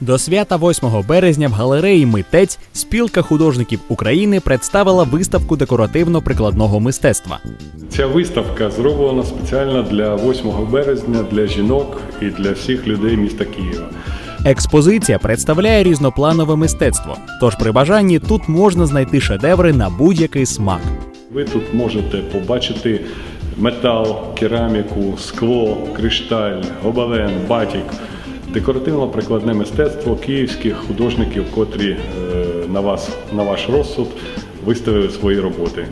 До свята 8 березня в галереї Митець спілка художників України представила виставку декоративно-прикладного мистецтва. Ця виставка зроблена спеціально для 8 березня для жінок і для всіх людей міста Києва. Експозиція представляє різнопланове мистецтво, тож при бажанні тут можна знайти шедеври на будь-який смак. Ви тут можете побачити метал, кераміку, скло, кришталь, гобелен, батік, декоративно-прикладне мистецтво київських художників, котрі е, на вас на ваш розсуд виставили свої роботи.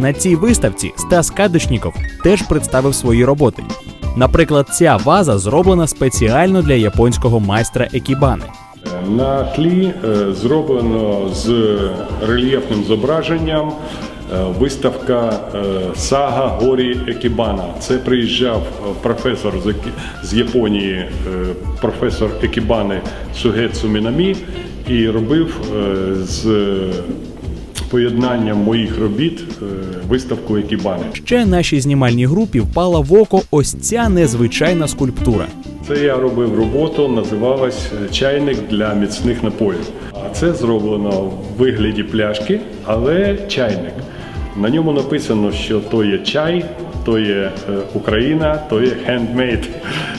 На цій виставці Стас Кадочніков теж представив свої роботи. Наприклад, ця ваза зроблена спеціально для японського майстра Екібани. На тлі е, зроблено з рельєфним зображенням е, виставка е, Сага Горі Екібана. Це приїжджав професор з Японії, професор Екібани Сугецу Мінамі, і робив з поєднанням моїх робіт е, виставку Екібани. Ще нашій знімальній групі впала в око ось ця незвичайна скульптура. Це я робив роботу, називалась е, чайник для міцних напоїв. А це зроблено в вигляді пляшки, але чайник. На ньому написано, що то є чай, то є е, Україна, то є хендмейд.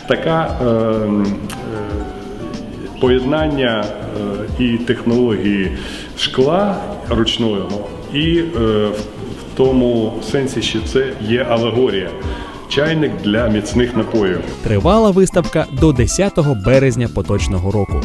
Така е, е, поєднання е, і технології шкла ручного, і е, в тому сенсі, що це є алегорія. Чайник для міцних напоїв. Тривала виставка до 10 березня поточного року.